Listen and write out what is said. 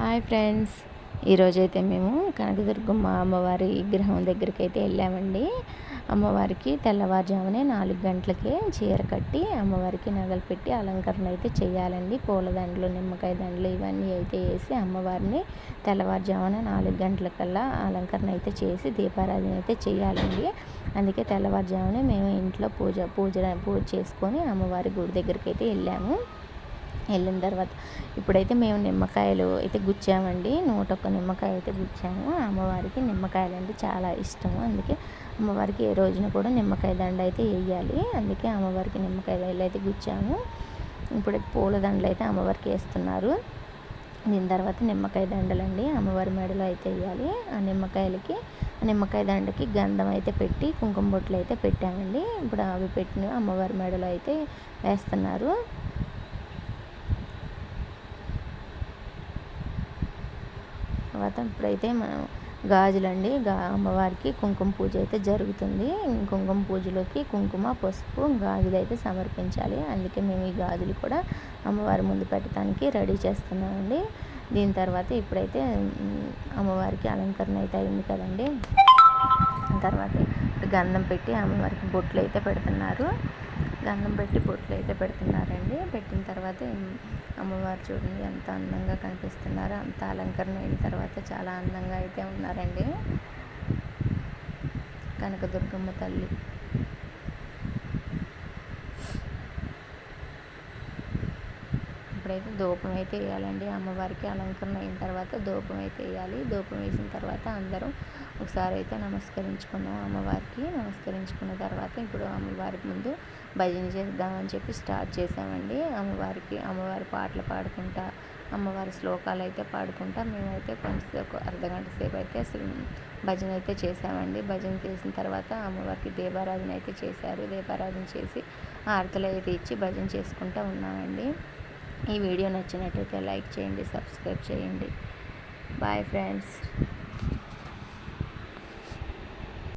Hi friends. ఈరోజైతే మేము కనకదుర్గమ్మ అమ్మవారి విగ్రహం దగ్గరికి అయితే వెళ్ళామండి. అమ్మవారికి తెల్లవారుజామునే నాలుగు గంటలకే చీర కట్టి అమ్మవారికి నగలు పెట్టి అలంకరణ అయితే చేయాలండి. పూలదండలు నిమ్మకాయ దండలు ఇవన్నీ అయితే వేసి అమ్మవారిని తెల్లవారుజామున నాలుగు గంటలకల్లా అలంకరణ అయితే చేసి దీపారాధన అయితే చేయాలండి. అందుకే తెల్లవారుజామునే మేము ఇంట్లో పూజ పూజ పూజ చేసుకొని అమ్మవారి గుడి దగ్గరికి అయితే వెళ్ళాము. వెళ్ళిన తర్వాత ఇప్పుడైతే మేము నిమ్మకాయలు అయితే గుచ్చామండి. నూట ఒక్క నిమ్మకాయ అయితే గుచ్చాము. అమ్మవారికి నిమ్మకాయలు అంటే చాలా ఇష్టము. అందుకే అమ్మవారికి ఏ రోజున కూడా నిమ్మకాయ దండ అయితే వేయాలి. అందుకే అమ్మవారికి నిమ్మకాయలు అయితే గుచ్చాము. ఇప్పుడు పూల దండలు అయితే అమ్మవారికి వేస్తున్నారు. దీని తర్వాత నిమ్మకాయ దండలండి అమ్మవారి మెడలో అయితే వేయాలి. ఆ నిమ్మకాయలకి ఆ నిమ్మకాయ దండకి గంధం అయితే పెట్టి కుంకుమ బొట్లు అయితే పెట్టామండి. ఇప్పుడు అవి పెట్టిన అమ్మవారి మెడలో అయితే వేస్తున్నారు. తర్వాత ఇప్పుడైతే మనం గాజులండి. గా అమ్మవారికి కుంకుమ పూజ అయితే జరుగుతుంది. కుంకుమ పూజలోకి కుంకుమ పసుపు గాజులు అయితే సమర్పించాలి. అందుకే మేము ఈ గాజులు కూడా అమ్మవారి ముందు పెట్టడానికి రెడీ చేస్తున్నామండి. దీని తర్వాత ఇప్పుడైతే అమ్మవారికి అలంకరణ అయితే అయింది కదండి. తర్వాత గంధం పెట్టి అమ్మవారికి బొట్లు అయితే పెడుతున్నారు. గంధం పెట్టి బొట్లు అయితే పెడుతున్నారండి. పెట్టిన తర్వాత అమ్మవారు చూడండి ఎంత అందంగా కనిపిస్తున్నారు. అంత అలంకరణ అయిన తర్వాత చాలా అందంగా అయితే ఉన్నారండి. కనకదుర్గమ్మ తల్లి. ఇప్పుడైతే ధూపం అయితే వేయాలండి. అమ్మవారికి అలంకరణ అయిన తర్వాత ధూపం అయితే వేయాలి. ధూపం వేసిన తర్వాత అందరం ఒకసారి అయితే నమస్కరించుకున్నాం అమ్మవారికి. నమస్కరించుకున్న తర్వాత ఇప్పుడు అమ్మవారి ముందు భజన చేద్దామని చెప్పి స్టార్ట్ చేసామండి అమ్మవారికి అమ్మవారి పాటలు పాడుకుంటా అమ్మవారి శ్లోకాలు అయితే పాడుకుంటా మేమైతే కొంచెంసేపు అర్ధగంట సేపు అయితే భజన అయితే చేసామండి భజన చేసిన తర్వాత అమ్మవారికి దీపారాధన అయితే చేశారు. దీపారాధన చేసి ఆరతలు అయితే ఇచ్చి భజన చేసుకుంటూ ఉన్నామండి. ఈ వీడియో నచ్చినట్లయితే లైక్ చేయండి సబ్స్క్రైబ్ చేయండి. Bye friends.